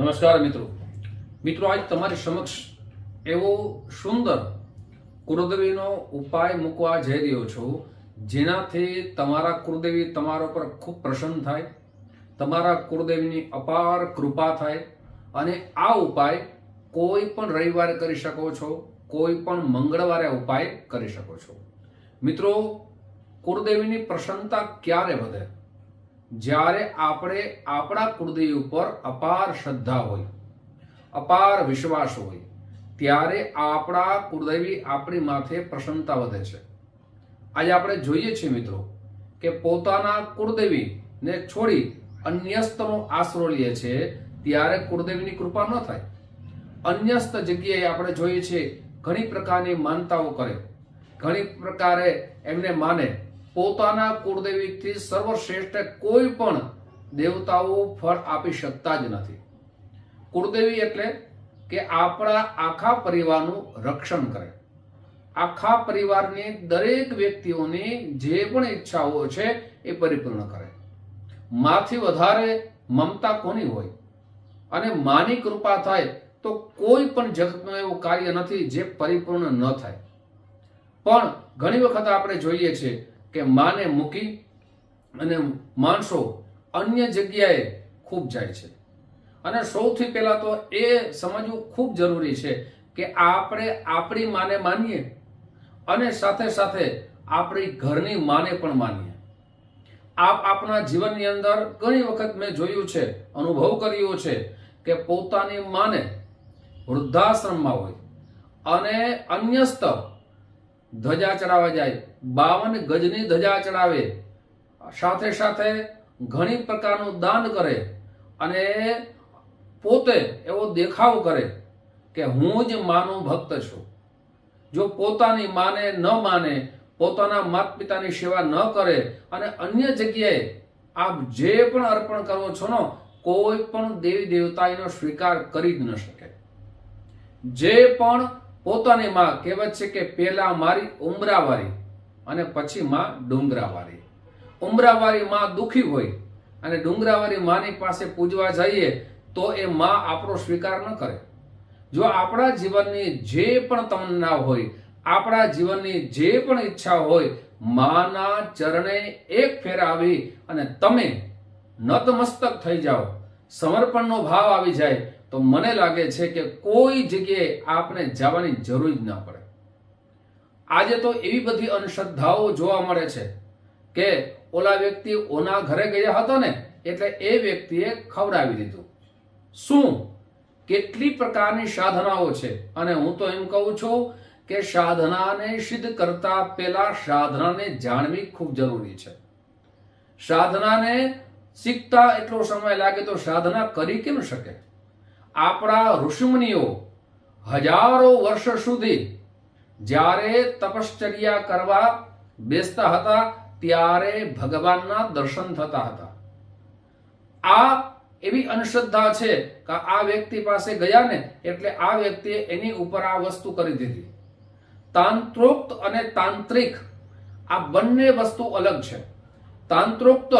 નમસ્કાર મિત્રો. મિત્રો, આજ તમારી સમક્ષ એવો સુંદર કુળદેવીનો ઉપાય મૂકવા જઈ રહ્યો છું. જેનાથી તમારા કુળદેવી તમારા પર ખૂબ પ્રસન્ન થાય, તમારા કુળદેવીની અપાર કૃપા થાય અને આ ઉપાય કોઈ પણ રવિવારે કરી શકો છો, કોઈ પણ મંગળવારે ઉપાય કરી શકો છો. મિત્રો, કુળદેવીની પ્રસન્નતા ક્યારે વધે? જ્યારે આપણે આપણા કુળદેવી ઉપર અપાર શ્રદ્ધા હોય, અપાર વિશ્વાસ હોય, ત્યારે આપણા કુળદેવી આપણી માથે પ્રસન્નતા વધે છે. આજે આપણે જોઈએ છીએ મિત્રો કે પોતાના કુળદેવીને છોડી અન્યસ્તનો આશરો લે છે, ત્યારે કુળદેવીની કૃપા ન થાય. અન્યસ્ત જગ્યાએ આપણે જોઈએ છીએ ઘણી પ્રકારની માનતાઓ કરે, ઘણી પ્રકારે એમને માને પોતાના કુળદેવીથી સર્વશ્રેષ્ઠ કોઈ પણ દેવતાઓ ફળ આપી શકતા જ નથી. કુળદેવી એટલે કે આપણા આખા પરિવારનું રક્ષણ કરે. આખા પરિવારની દરેક વ્યક્તિઓની જે પણ ઈચ્છાઓ છે એ પરિપૂર્ણ કરે. માથી વધારે મમતા કોની હોય? અને માની કૃપા થાય તો કોઈ પણ જગતનું એવું કાર્ય નથી જે પરિપૂર્ણ ન થાય. પણ ઘણી વખત આપણે જોઈએ છીએ કે માને મૂકી અને માણસો અન્ય જગ્યાએ ખૂબ જાય છે. અને સૌથી પહેલાં તો એ સમજવું ખૂબ જરૂરી છે કે આપણે આપણી માને માનીએ અને સાથે સાથે આપણી ઘરની માને પણ માનીએ. આપ આપણા જીવનની અંદર ઘણી વખત મેં જોયું છે, અનુભવ કર્યો છે કે પોતાની માને વૃદ્ધાશ્રમમાં હોય અને અન્યસ્ત ધજા ચડાવવા જાય. બાવન ગજની ધજા ચડાવે. સાથે સાથે ઘણી પ્રકારનું દાન કરે અને પોતે એવો દેખાવ કરે કે હું જ માનો ભક્ત છું. જો પોતાની માને ન માને, પોતાના માતા પિતાની સેવા ન કરે અને અન્ય જગ્યાએ આપ જે પણ અર્પણ કરો છો ને, કોઈ પણ દેવી દેવતા એનો સ્વીકાર કરી જ ન શકે. જે પણ પોતાની માં કહેવત છે કે પેલા મારી ઉમરાવાળી અને પછી માં ડુંગરાવાળી ઉમરાવાળી માં દુખી હોય અને ડુંગરાવાળી માની પાસે પૂજવા જઈએ તો એ માં આપણો સ્વીકાર ન કરે. જો આપણા જીવનની જે પણ તમન્ના હોય, આપણા જીવનની જે પણ ઈચ્છા હોય, માના ચરણે એક ફેર આવી અને તમે નતમસ્તક થઈ જાઓ. સમર્પણનો ભાવ આવી જાય તો મને લાગે છે કે કોઈ જગ્યાએ આપણે જવાની જરૂર જ ના પડે. આજે તો એવી બધી અંધશ્રદ્ધાઓ જોવા મળે છે કે ઓલા વ્યક્તિ ઓના ઘરે ગયા હતો ને, એટલે એ વ્યક્તિએ ખવડાવી દીધું. શું? કેટલી પ્રકારની સાધનાઓ છે? અને હું તો એમ કહું છું કે સાધનાને સિદ્ધ કરતા પહેલા સાધનાને જાણવી ખૂબ જરૂરી છે. સાધનાને શીખતા એટલો સમય લાગે તો સાધના કરી કેમ શકે? આપણા ઋષિમુનિઓ હજારો વર્ષ સુધી જ્યારે તપશ્ચર્યા કરવા બેસતા હતા, ત્યારે ભગવાનના દર્શન થતા હતા. આ એવી અંધશ્રદ્ધા છે કે આ વ્યક્તિ પાસે ગયા ને એટલે આ વ્યક્તિએ એની ઉપર આ વસ્તુ કરી દીધી. તાંત્રોક્ત અને તાંત્રિક આ બંને વસ્તુ અલગ છે. તાંત્રોક્ત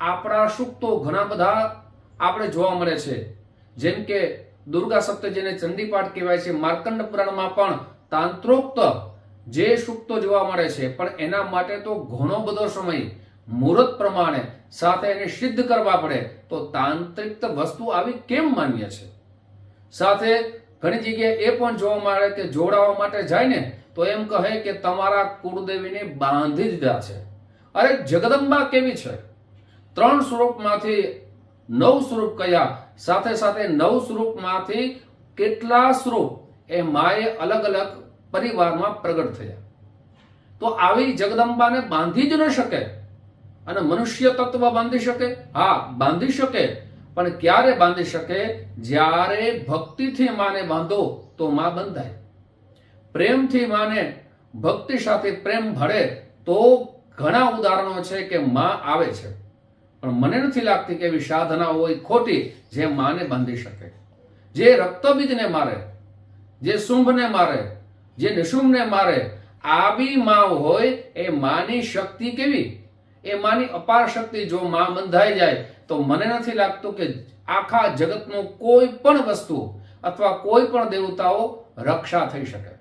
આપણા સૂક્તો ઘણા બધા આપણે જોવા મળે છે. જેમ કે દુર્ગા સપ્તજીને ચંડીપાઠ કહેવાય છે, માર્કંડ પુરાણમાં પણ તાંત્રોક્ત જે સૂક્તો જોવા મળે છે, પણ એના માટે તો ઘણો બધો સમય, મુહૂર્ત પ્રમાણે સાથે એને સિદ્ધ કરવા પડે, તો તાંત્રિક વસ્તુ આવી કેમ માન્ય છે? સાથે ઘણી જગ્યાએ એ પણ જોવા મળે કે જોડાવા માટે જાય ને, તો એમ કહે કે તમારા કુળદેવીને બાંધી દીધા છે. અરે, જગદંબા કેવી છે? ત્રણ સ્વરૂપમાંથી નવ સ્વરૂપ કયા સાથે સાથે નવ સ્વરૂપમાંથી કેટલા સ્વરૂપ એ માએ અલગ અલગ પરિવારમાં પ્રગટ થયા. તો આવી જગદંબાને બાંધી જ ન શકે અને મનુષ્ય તત્વ બાંધી શકે? હા, બાંધી શકે, પણ ક્યારે બાંધી શકે? જ્યારે ભક્તિથી માને બાંધો તો માં બંધાય. પ્રેમથી માને ભક્તિ સાથે પ્રેમ ભળે તો ઘણા ઉદાહરણો છે કે માં આવે છે. પણ મને નથી લાગતી કે એવી સાધના હોય ખોટી જે માને બાંધી શકે. જે રક્તબીજને મારે, જે શુંભને મારે, જે નિશુંભને મારે આવી માં હોય એ માની શક્તિ કેવી? એ માની અપાર શક્તિ જો માં બંધાઈ જાય, તો મને નથી લાગતું કે આખા જગતનું કોઈ પણ વસ્તુ અથવા કોઈ પણ દેવતાઓ રક્ષા થઈ શકે.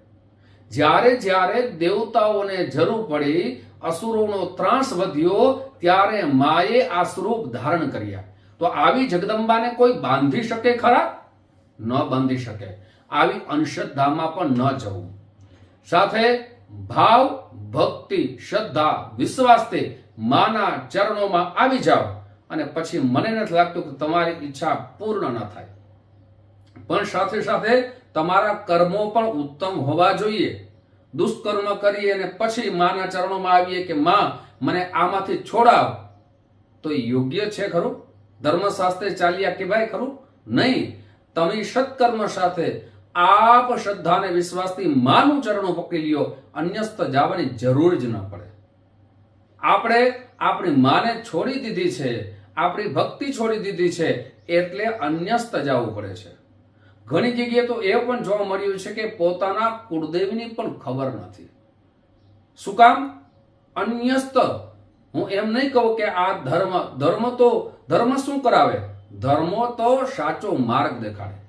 જ્યારે જ્યારે દેવતાઓને જરૂર પડી અસુરોનો ત્રાસ વધ્યો ત્યારે માએ આ સ્વરૂપ ધારણ કર્યા. તો આવી જગદંબાને કોઈ બાંધી શકે ખરા? ન બાંધી શકે. આવી અંશધામાં પણ ન જવું. સાથે ભાવ, ભક્તિ, શ્રદ્ધા, વિશ્વાસથી માના ચરણોમાં આવી જાઓ અને પછી મને નથી લાગતું કે તમારી ઈચ્છા પૂર્ણ ન થાય. પણ સાથે સાથે તમારા કર્મો પણ ઉત્તમ હોવા જોઈએ. દુષ્કર્મ કરીએ અને પછી માના ચરણોમાં આવીએ કે, માં, મને આમાંથી છોડાવ. તો યોગ્ય છે ખરું? ધર્મશાસ્ત્રે ચાલ્યા કે ભાઈ ખરું? નહીં. તમે સત્કર્મ સાથે આપ શ્રદ્ધા અને વિશ્વાસથી માનું ચરણો પકડી લ્યો અન્યસ્ત જવાની જરૂર જ ન પડે. આપણે આપણી માને છોડી દીધી છે, આપણી ભક્તિ છોડી દીધી છે, એટલે અન્યસ્ત જવું પડે છે. ઘણી જગ્યાએ તો એ પણ જોવા મળ્યું છે કે પોતાના કુળદેવની પણ ખબર નથી. શું કામ? અન્યસ્ત હું એમ નહીં કહું કે આ ધર્મ ધર્મ તો, ધર્મ શું કરાવે? ધર્મ તો સાચો માર્ગ દેખાડે.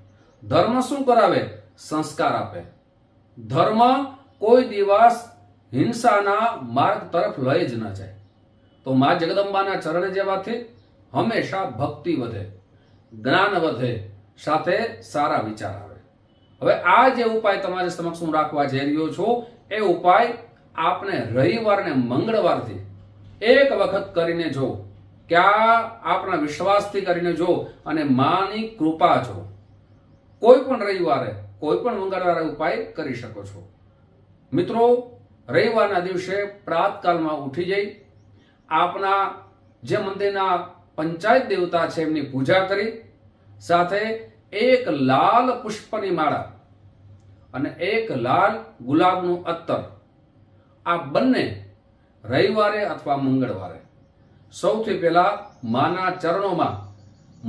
ધર્મ શું કરાવે? સંસ્કાર આપે. ધર્મ કોઈ દિવસ હિંસાના માર્ગ તરફ લઈ જ ન જાય. તો મા જગદંબાના ચરણ જેવાથી હંમેશા ભક્તિ વધે, જ્ઞાન વધે સાથે સારા વિચાર આવે. હવે આ જે ઉપાય તમારી સમક્ષ હું રાખવા જઈ રહ્યો છું, એ ઉપાય આપને રવિવાર ને મંગળવારથી એક વખત કરીને જો આ આપણા વિશ્વાસથી કરીને જો અને માની કૃપા જો, કોઈ પણ રવિવારે, કોઈ પણ મંગળવારે ઉપાય કરી શકો છો. મિત્રો, રવિવારના દિવસે પ્રાતકાલમાં ઉઠી જઈ, આપના જે મંદિરના પંચાયત દેવતા છે એમની પૂજા કરી સાથે એક લાલ પુષ્પની માળા અને એક લાલ ગુલાબનું અત્તર આ બંને રવિવારે અથવા મંગળવારે. સૌથી પહેલાં માના ચરણોમાં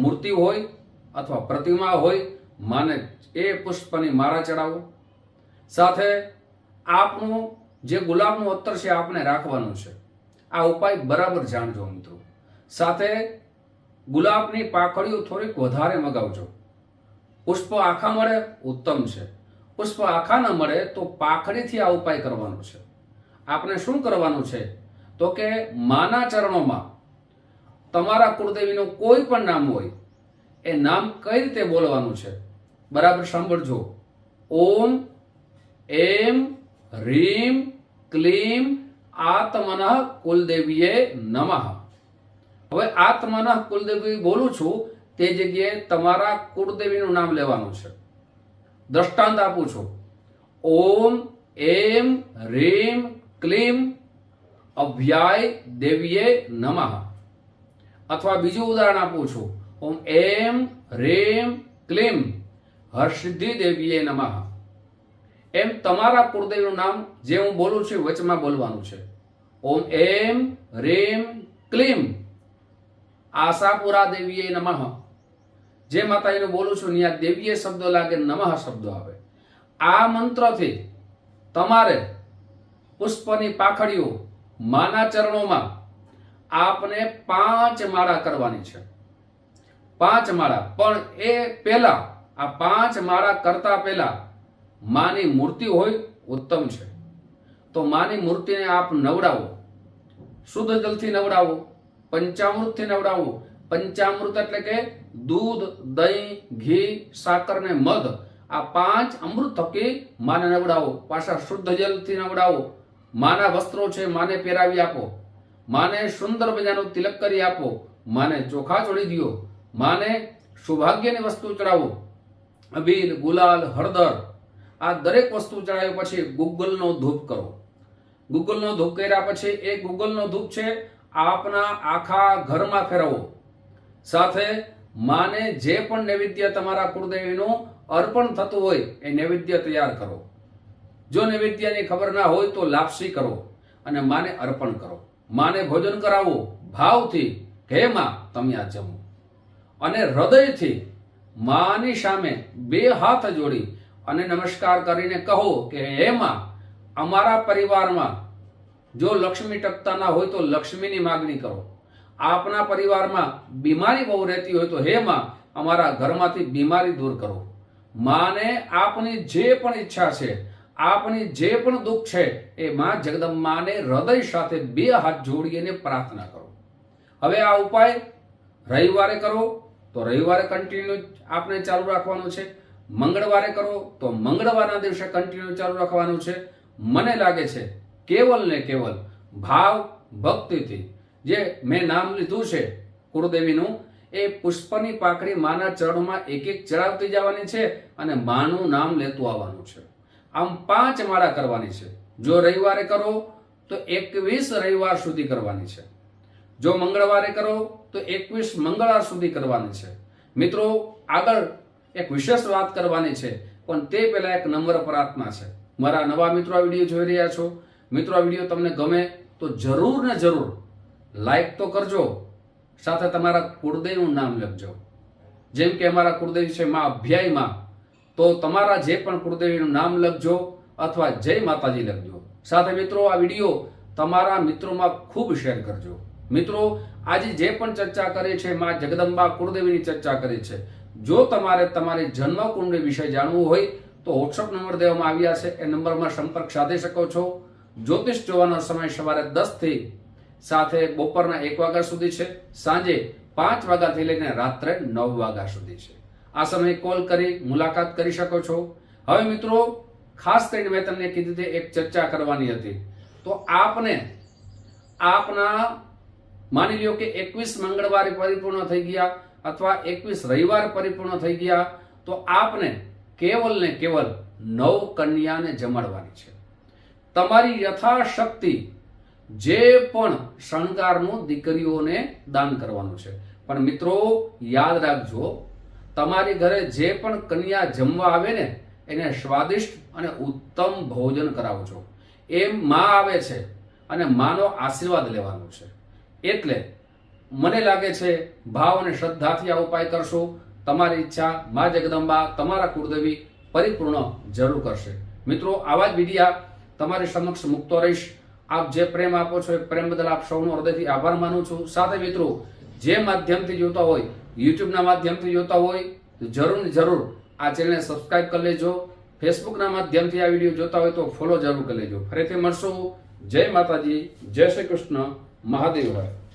મૂર્તિ હોય અથવા પ્રતિમા હોય, માને એ પુષ્પની માળા ચડાવો. સાથે આપનું જે ગુલાબનું અત્તર છે આપણે રાખવાનું છે. આ ઉપાય બરાબર જાણજો મિત્રો. સાથે ગુલાબની પાકળીઓ થોડીક વધારે મગાવજો. પુષ્પ આખા મળે, ઉત્તમ છે. પુષ્પ આખા ન મળે તો પાખડીથી આ ઉપાય કરવાનો છે. આપણે શું કરવાનું છે? તો કે માના ચરણોમાં તમારા કુળદેવીનું કોઈ પણ નામ હોય, એ નામ કઈ રીતે બોલવાનું છે? બરાબર સાંભળજો. ઓમ, એમ, રીમ, ક્લીમ, આત્મન કુલદેવીએ નમઃ. હવે આત્મનઃ કુલદેવી બોલું છું, તે જગ્યાએ તમારા કુળદેવીનું નામ લેવાનું છે. દ્રષ્ટાંત આપું છું. ઓમ, એમ, રીમ, ક્લીમ, અભ્યાય, દેવીએ નમઃ. અથવા બીજું ઉદાહરણ આપું છું. ઓમ, એમ, રેમ, ક્લીમ હર્ષિદ્ધિ દેવીએ નમઃ. એમ તમારા કુળદેવીનું નામ જે હું બોલું છું વચમાં બોલવાનું છે. ઓમ, એમ, રેમ, ક્લીમ. આશાપુરા દેવીએ નમઃ. જે માતાજીનું બોલું છું, ત્યાં દેવીએ શબ્દો લાગે, નમઃ શબ્દો આવે. આ મંત્રથી તમારે પુષ્પની પાખડીઓ માના ચરણોમાં આપને પાંચ માળા કરવાની છે. પાંચ માળા. પણ એ પહેલા, આ પાંચ માળા કરતા પહેલા માની મૂર્તિ હોય, ઉત્તમ છે. તો માની મૂર્તિને આપ નવડાવો. શુદ્ધ જલથી નવડાવો. પંચામૃતથી નવડાવવું. પંચામૃત એટલે કે દૂધ, દહીં, ઘી, સાકર ને મધ. આ પાંચ અમૃત થકી માને નવડાવો. પાછા શુદ્ધ જલથી નવડાવો. માના વસ્ત્રો છે માને પહેરાવી આપો. માને સુંદર મજાનું તિલક કરી આપો. માને ચોખા ચોડી દો. માને સૌભાગ્યની વસ્તુ ચડાવો. અબીલ, ગુલાલ, હળદર. આ દરેક વસ્તુ ચડાવ્યા પછી ગુગલનો ધૂપ કરો. ગુગલનો ધૂપ કર્યા પછી એ ગુગલનો ધૂપ છે આપના આખા ઘરમાં ફેરવો. સાથે માને જે પણ નૈવેદ્ય તમારા કુળદેવીનું અર્પણ થતું હોય એ નૈવેદ્ય તૈયાર કરો. જો નૈવેદ્યની ખબર ના હોય તો લાપસી કરો અને માને અર્પણ કરો. માને ભોજન કરાવો. ભાવથી હે માં, તમે આ જમો. અને હૃદયથી માની સામે બે હાથ જોડી અને નમસ્કાર કરીને કહો કે, હે માં, અમારા પરિવારમાં જો લક્ષ્મી ટકતા ના હોય તો લક્ષ્મીની માગણી કરો. આપના પરિવારમાં બીમારી બહુ રહેતી હોય તો હે માં, અમારા ઘરમાંથી બીમારી દૂર કરો. માને આપની જે પણ ઈચ્છા છે, આપની જે પણ દુઃખ છે, એ માં જગદંબાને હૃદય સાથે બે હાથ જોડીને પ્રાર્થના કરો. હવે આ ઉપાય રવિવારે કરો, તો રવિવારે કન્ટિન્યુ આપણે ચાલુ રાખવાનું છે. મંગળવારે કરો, તો મંગળવારના દિવસે કન્ટિન્યુ ચાલુ રાખવાનું છે. મને લાગે છે કેવલ ને કેવલ ભાવ ભક્તિથી જે મેં નામ લીધું છે કુળદેવીનું, એ પુષ્પની પાકડી માના ચરણોમાં એક એક ચડાવતી જવાની છે અને માનું નામ લેતું આવવાનું છે. આમ પાંચ માળા કરવાની છે. જો રવિવારે કરો, તો એકવીસ રવિવાર સુધી કરવાની છે. જો મંગળવારે કરો, તો એકવીસ મંગળવાર સુધી કરવાની છે. મિત્રો, આગળ એક વિશેષ વાત કરવાની છે, પણ તે પહેલા એક નમ્ર પ્રાર્થના છે. મારા નવા મિત્રો આ વીડિયો જોઈ રહ્યા છો. મિત્રો, આ વીડિયો તમને ગમે તો જરૂર ને જરૂર લાઈક તો કરજો, સાથે તમારા કુળદેવનું નામ લખજો. જેમ કે અમારા કુળદેવી છે માં અભ્યાયમાં, તો તમારા જે પણ કુળદેવીનું નામ લખજો અથવા જય માતાજી લખજો. સાથે મિત્રો, આ વીડિયો તમારા મિત્રોમાં ખૂબ શેર કરજો. મિત્રો, આજે જે પણ ચર્ચા કરે છે, માં જગદંબા કુળદેવીની ચર્ચા કરી છે, જો તમારે તમારી જન્મ કુંડળી વિશે જાણવું હોય, તો વોટ્સઅપ નંબર દેવામાં આવ્યા છે, એ નંબરમાં સંપર્ક સાધી શકો છો. જ્યોતિષ જોવાનો સમય સવારે દસથી સાથે બપોરના એક વાગ્યા સુધી છે. સાંજે પાંચ વાગ્યાથી લઈને રાત્રે નવ વાગ્યા સુધી છે. આ સમયે કોલ કરી મુલાકાત કરી શકો છો. હવે મિત્રો, ખાસ કરીને મેં તમને કીધી હતી, એક ચર્ચા કરવાની હતી. તો આપને, આપના, માની લ્યો કે એકવીસ મંગળવારે પરિપૂર્ણ થઈ ગયા અથવા એકવીસ રવિવાર પરિપૂર્ણ થઈ ગયા, તો આપને કેવલ ને કેવલ નવ કન્યાને જમાડવાની છે. તમારી યથાશક્તિ જે પણ શણગારનું દીકરીઓને દાન કરવાનું છે. પણ મિત્રો, યાદ રાખજો, તમારી ઘરે જે પણ કન્યા જમવા આવે ને, એને સ્વાદિષ્ટ અને ઉત્તમ ભોજન કરાવજો એમ માં આવે છે અને માનો આશીર્વાદ લેવાનો છે. એટલે મને લાગે છે, ભાવ અને શ્રદ્ધાથી આ ઉપાય કરશો. તમારી ઈચ્છા મા જગદંબા, તમારા કુળદેવી પરિપૂર્ણ જરૂર કરશે. મિત્રો, આવા જ વિડિયા તમારી સમક્ષ મૂકતો રહીશ. આપ જે પ્રેમ આપો છો એ પ્રેમ બદલ આપ સૌનો હૃદયથી આભાર માનું છું. સાથે મિત્રો, જે માધ્યમથી જોતા હોય, યુટ્યુબના માધ્યમથી જોતા હોય જરૂર ને જરૂર આ ચેનલને સબસ્ક્રાઇબ કરી લેજો. ફેસબુકના માધ્યમથી આ વીડિયો જોતા હોય તો ફોલો જરૂર કરી લેજો. ફરીથી મળશું. જય માતાજી, જય શ્રી કૃષ્ણ. મહાદેવ હર.